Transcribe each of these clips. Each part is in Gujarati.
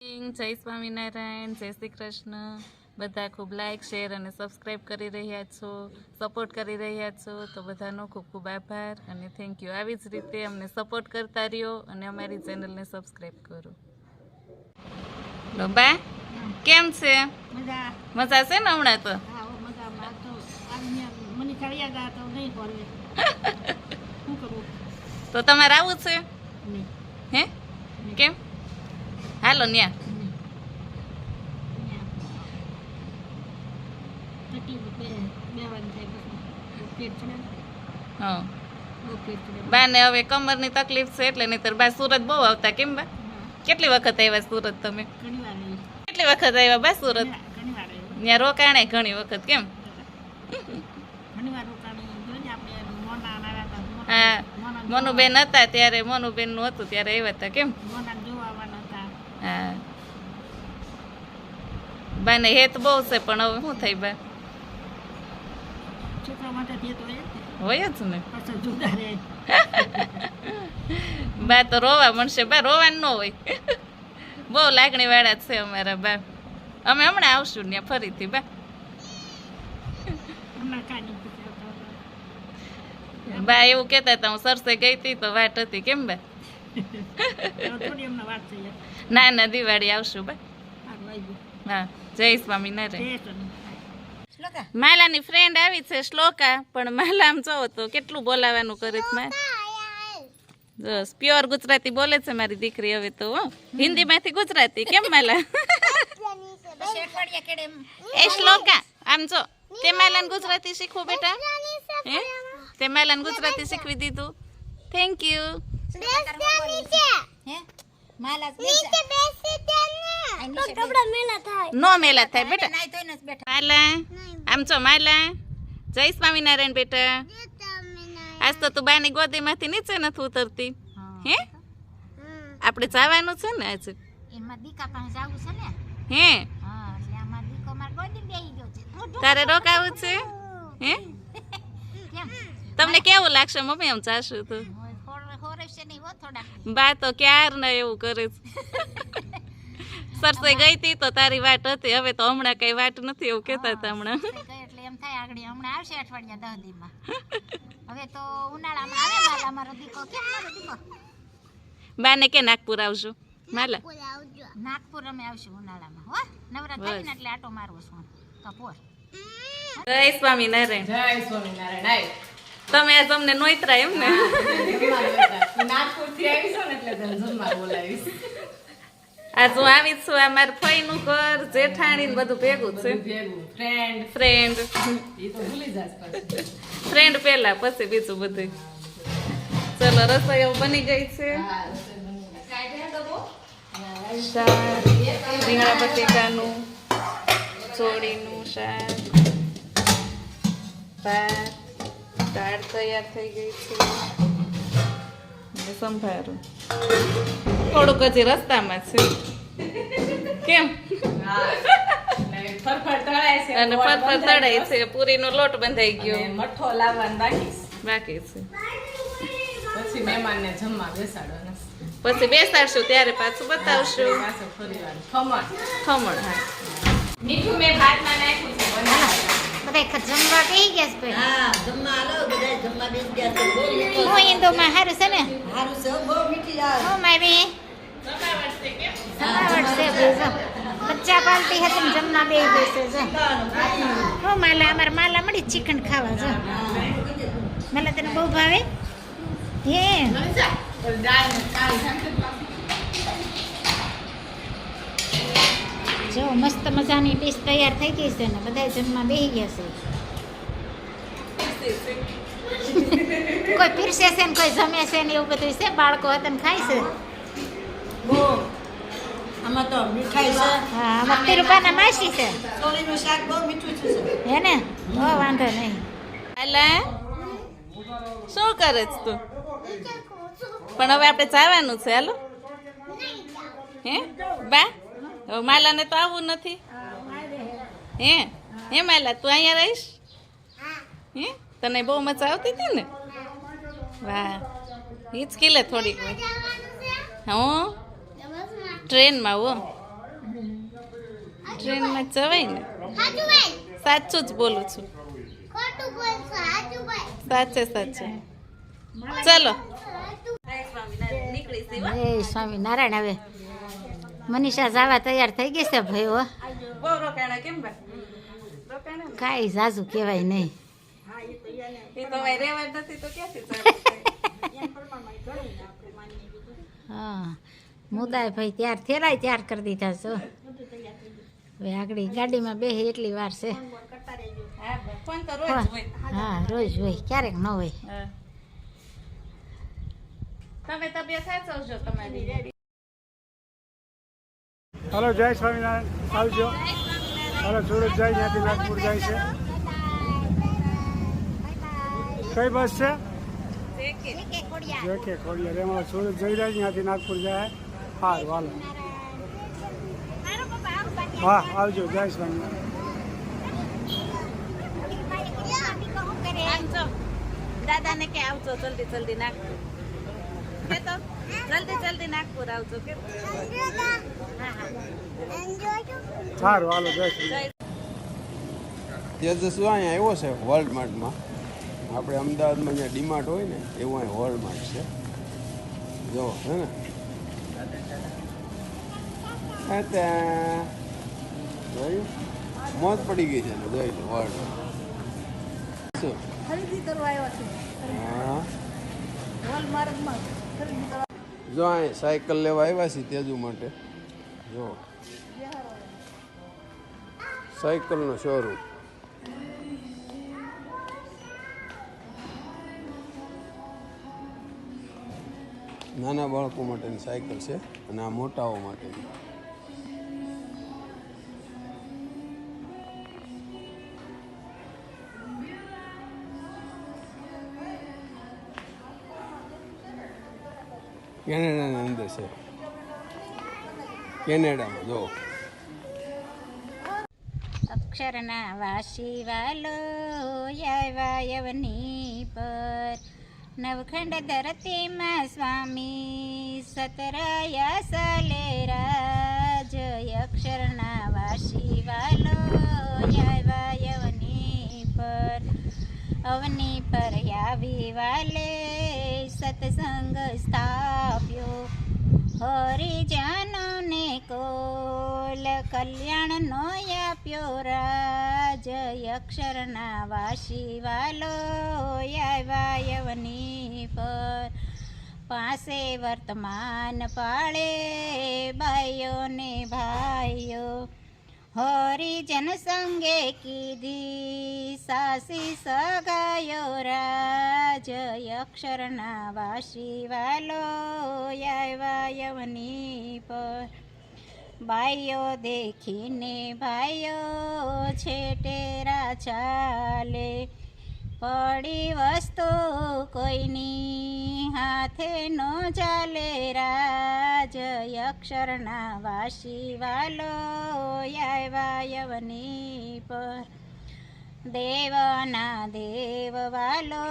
જય સ્વામિનારાયણ જય શ્રી કૃષ્ણ બધા ખૂબ લાઇક શેર અને સબસ્ક્રાઈબ કરી રહ્યા છો સપોર્ટ કરી રહ્યા છો તો બધાનો ખૂબ ખૂબ આભાર અને થેન્ક યુ આવી જ રીતે અમને સપોર્ટ કરતા રહ્યો અને અમારી ચેનલને સબસ્ક્રાઈબ કરો. બા કેમ છે? મજા. છે ને હમણાં તો? તો તમારે આવું છે? હે? કેમ? હાલો ન્યા હા બાને હવે કમરની તકલીફ છે એટલે નહીતર બા સુરત બહુ આવતા કેમ બા કેટલી વખત આવ્યા સુરત તમે. કેટલી વખત આવ્યા બા સુરત. ત્યાં રોકાણે ઘણી વખત કેમ હા મનુબેન હતા ત્યારે મનુબેનનું હતું ત્યારે આવ્યા હતા કેમ જોવા- મોના જોવા આવવાના હતા હા. બાને હેત બહુ છે પણ હવે શું થાય બા? માટે હોય જ ને. ને. બા તો રોવા મળશે. બા રોવાનું ન હોય. બહુ લાગણી વાળા છે અમારા બા. અમે હમણાં આવશું ત્યાં ફરીથી બા. બા એવું કહેતા હતા હું સરસે ગઈ હતી તો વાટ હતી કેમ બા? ના ના દિવાળી આવશું બા. હા જય સ્વામિનારાયણ. માલાની ફ્રેન્ડ આવી છે શ્લોકા પણ માલા આમ જોવો તો કેટલું બોલાવાનું કરે છે મારે? બસ પ્યોર ગુજરાતી બોલે છે મારી દીકરી હવે તો હો. હિન્દીમાંથી ગુજરાતી કેમ માલા? એ શ્લોકા આમ જો તે માલાને ગુજરાતી શીખવું બેટા? હે? તે માલાને ગુજરાતી શીખવી દીધું. થેન્ક યુ નો મેલા થાય બેટા. માલા આમ જો માલા. જય સ્વામિનારાયણ બેટા. આજ તો તું બાની ગોદીમાંથી નીચે નથી ઉતરતી. હે? આપણે જવાનું છે ને આજે. એમાં દીકા પાસે જવું છે ને? હે? એટલે આમાં દીકો માર ગોદી બેહી ગયો છે. તારે રોકાવું છે? હે? તમને કેવું લાગશે? મમ્મી આમ જાશું તો હોરશે નહીં હો થોડાક બા તો ક્યાર ના એવું કરે છે. સરસે ગઈ હતી તો તારી વાટ હતી હવે તો હમણાં કઈ વાટ નથી એવું કહેતા હતા હમણાં. એટલે એમ થાય આગળ હમણાં આવશે અઠવાડિયા દસ દીમાં. હવે તો ઉનાળામાં આવે માલા મારો દીકો કેમ મારો દીકો? બાને કે નાગપુર આવજો. માલા. નાગપુર અમે આવશું ઉનાળામાં હો? નવરાત્રી ને એટલે આટો મારવો છું કપોર જય સ્વામિનારાયણ. જય સ્વામિનારાયણ. તમે આજ અમને નોતરા એમ ને નાગપુરથી આવી છો ને એટલે તને જમવા બોલાવીશ આજ હું આવી જ છું આ મારા ફઈનું ઘર જેઠાણી બધું ભેગું છે. ફ્રેન્ડ ફ્રેન્ડ એ તો ભૂલી જાશ ફ્રેન્ડ પહેલા પછી બીજું બધું. ચલો રસોઈ બની ગઈ છે. હા, રસોઈ બની. શાક રીંગણા બટેકાનું ચોળીનું શાક ભાત દાળ તૈયાર થઈ ગઈ છે. સંભારો થોડુંક હજી રસ્તામાં છે. કેમ? અને ફરફર બંધાઈ તળાય ગયો. છે પૂરીનો લોટ બંધાઈ ગયો. મઠો લાવવાનું બાકી બાકી છે. પછી મહેમાનને જમવા બેસાડવાના પછી બેસાડશું ત્યારે પાછું બતાવશું. ખમણ. ખમણ હા. મીઠું મેં ભાતમાં. બધા જમવા બેહી ગયા છે હા જમવા આલો બધા જમવા બેસી ગયા છે. બહુ મીઠો હું ઇન્દોમાં હારું છે ને? છે બહુ મીઠી હું મારી સતાવટ છે બચ્ચા પાલટી હતી ને જમવા બે છે હું માલા અમારે માલા મળી ચિકન ખાવા જો. માલા તને બહુ ભાવે? હે. જો મસ્ત મજાની ડીશ તૈયાર થઈ ગઈ છે ને બધા જમવા બેહી ગયા છે. કોઈ પીરસે છે ને કોઈ જમે છે ને એવું બધું છે? બાળકો હતા ને ખાય છે? આમાં તો મીઠાઈ છે. હા આમાં તિરુપાના માસી છે. શાક બહુ મીઠું છે હે ને? હો વાંધો નહીં. એટલે શું કરે છે તું? પણ હવે આપણે જવાનું છે હાલો? હે? બા? માલાને તો આવવું નથી. હે? હે માલા તું અહીંયા રહીશ? હે? તને બહુ મજા આવતી હતી ને? વાહ. હિચકી લે થોડીક. હું? ટ્રેનમાં હો. ટ્રેનમાં જવાય ને? સાચું જ બોલું છું. સાચે સાચે. ચલો. એ સ્વામિનારાયણ. હવે મનીષા જવા તૈયાર થઈ ગઈ છે ભાઈ હો. બહુ રોકાણા કેમ ભાઈ? રોકાણા કાંઈ ઝાઝુ કહેવાય નહીં. એ તો ભાઈ રેવા જ નથી તો ક્યાંથી હા મુદાય ભાઈ ત્યાર થેલાય ત્યાર કરી દીધા છો હવે આગળ ગાડીમાં બે એટલી વાર છે. હા રોજ હોય. હા રોજ હોય ક્યારેક ન હોય. તમે તબિયત સાચવજો તમારી. હાલો, જય સ્વામિનારાયણ. આવજો હાલો સુરત જાય ત્યાંથી નાગપુર જાય છે. કઈ બસ છે? જેકે ખોડિયાર. એમાં સુરત જઈ રહ્યા ત્યાંથી નાગપુર જાય. સારું હાલો. હા, આવજો. જય સ્વામિનારાયણ. દાદાને કે આવજો, જલ્દી જલ્દી નાગપુર કે તો જલ્દી જલ્દી નાગપુર આવજો કે સારું હાલો જય સ્વામિનારાયણ તેજસ્વી અહીંયા આવ્યો છે વર્લ્ડ માર્ટમાં આપણે અમદાવાદમાં અહીંયા ડીમાર્ટ હોય ને એવું અહીંયા વર્લ્ડમાર્ટ છે. જો હે ને? જોયું? મોત પડી ગઈ છે ને જોઈ લો વર્લ્ડ શું? હા. જો અહીં સાયકલ લેવા આવ્યા છીએ તેજુ માટે. જો. સાયકલનો શોરૂમ નાના બાળકો માટેની સાયકલ છે અને આ મોટાઓ માટેની. કેનેડાની અંદર છે. કેનેડામાં, જો. અક્ષરના વાસી વાલો યવની પર. નવખંડ ધરતીમાં સ્વામી સતરાયા સાલે રાજ. અક્ષરના વાસી વાલો યવની પર. અવની પર આવી વાલે સત્સંગ સ્થાપ્યો. હરિજનોને કોલ કલ્યાણનો આપ્યો. રાજ અક્ષરના વાસી વાલો આવ્યા પર પાસે વર્તમાન પાળે ભાઈઓને ભાઈઓ હરિજન સંગે કીધી, સાસી સગાયો રાજ અક્ષરના વાસી વાલો આવ્યા યવની પર. બાઈઓ દેખીને ભાઈઓ છેટેરા ચાલે પડી વસ્તુ કોઈની હાથે નો ચાલે રાજ અક્ષરના વાસી વાલો આવ્યા યવની પર દેવના દેવ વાલો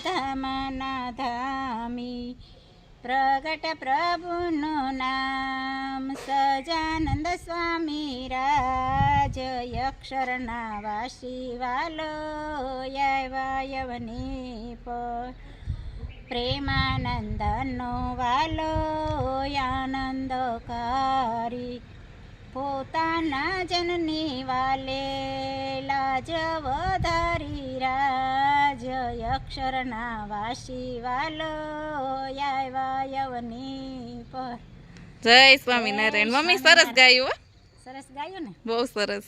ધામના ધામી પ્રગટ પ્રભુનું નામ સજાનંદ સ્વામી રાજ અક્ષરના વાસી વાલો યવની પર પ્રેમાનંદનો વાલો આનંદકારી. પોતાના જનની વાલે લાજ વધારી રાજ અક્ષરના વાસી વાલો યવની પર. જય સ્વામિનારાયણ. મમ્મી સરસ ગાયું સરસ ગાયું ને? બહુ સરસ.